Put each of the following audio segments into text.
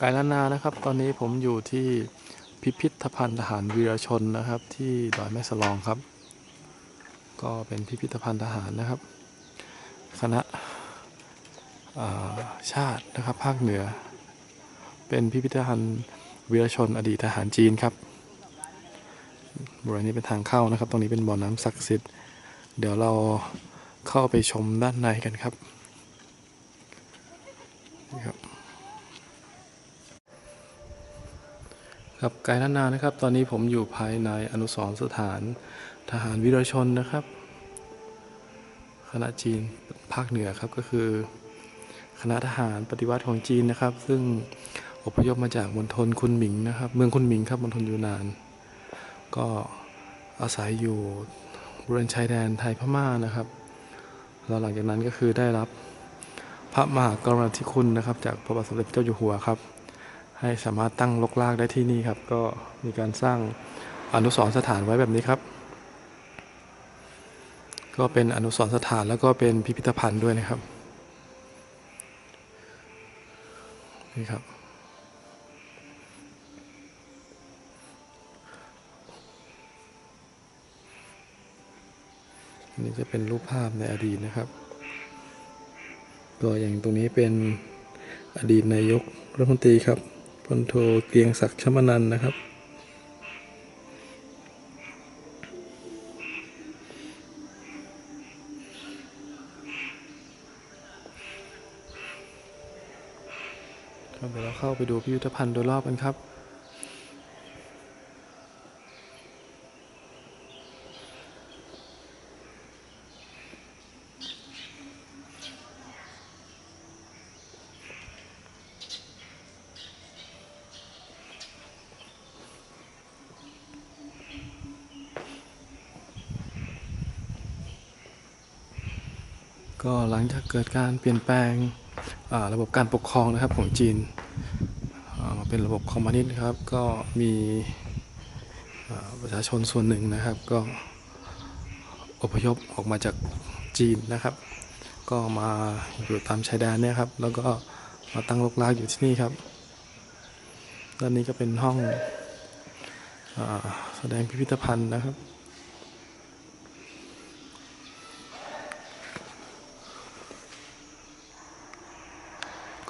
กายล้านนานะครับ ตอนนี้ผมอยู่ที่พิพิธภัณฑ์ทหารวีรชนนะครับ ที่ดอยแม่สลองครับ ก็เป็นพิพิธภัณฑ์ทหารนะครับ คณะชาตินะครับภาคเหนือ เป็นพิพิธภัณฑ์วีรชนอดีตทหารจีนครับบริเวณนี้เป็นทางเข้านะครับ ตรงนี้เป็นบ่อน้ำศักดิ์สิทธิ์ เดี๋ยวเราเข้าไปชมด้านในกันครับนี่ครับ ครับไกด์ล้านนานะครับ ตอนนี้ผมอยู่ภายในอนุสรสถานทหารวีรชนนะครับ คณะจีนภาคเหนือครับก็คือ คณะทหารปฏิวัติของจีนนะครับ ซึ่งอพยพมาจากมณฑลคุนหมิงนะครับ เมืองคุนหมิงครับมณฑลยูนาน ก็อาศัยอยู่บริเวณชายแดนไทยพม่านะครับแล้วหลังจากนั้นก็คือได้รับพระมหากรุณาธิคุณนะครับ จากพระบาทสมเด็จเจ้าอยู่หัวครับ ให้สามารถตั้งลกลากได้ที่นี่ครับ ก็มีการสร้างอนุสรณ์สถานไว้แบบนี้ครับ ก็เป็นอนุสรณ์สถานแล้วก็เป็นพิพิธภัณฑ์ด้วยนะครับนี่ครับนนี้จะเป็นรูปภาพในอดีตนะครับ ตัวอย่างตรงนี้เป็นอดีตนายกรัฐมนตรีครับ ลโทเกียงศักดิ์ชมานันนะครับ ครับเดี๋ยวเราเข้าไปดูพิพิธภัณฑ์โดยรอบกันครับ ก็หลังจากเกิดการเปลี่ยนแปลงระบบการปกครองนะครับของจีนมาเป็นระบบคอมมิวนิสต์ครับก็มีประชาชนส่วนหนึ่งนะครับ ก็อพยพออกมาจากจีนนะครับ ก็มาอยู่ตามชายแดนเนี่ยครับ แล้วก็มาตั้งรกรากอยู่ที่นี่ครับด้านนี้ก็เป็นห้องอแสดงพิพิธภัณฑ์นะครับ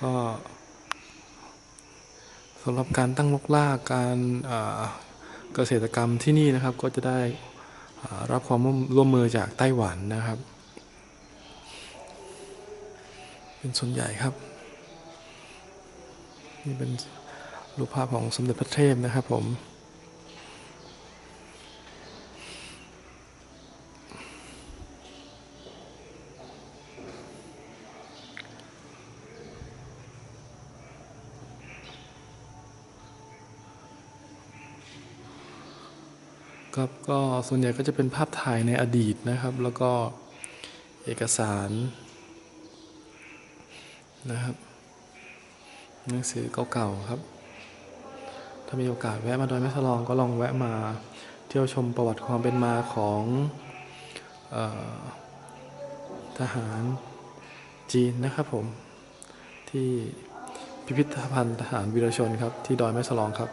ก็สำหรับการตั้งลกลากการเกษตรกรรมที่นี่นะครับก็จะได้รับความร่วมร่วมมือจากไต้หวันนะครับ เป็นส่วนใหญ่ครับ นี่เป็นรูปภาพของสมเด็จพระเทพนะครับผม ครับก็ส่วนใหญ่ก็จะเป็นภาพถ่ายในอดีตนะครับ แล้วก็เอกสารนะครับหนังสือเก่าๆครับ ถ้ามีโอกาสแวะมาดอยแม่สลองก็ลองแวะมาเที่ยวชมประวัติความเป็นมาของออทหารจีนนะครับผมที่พิพิธภัณฑ์ทหารวีรชนครับที่ดอยแม่สลองครับ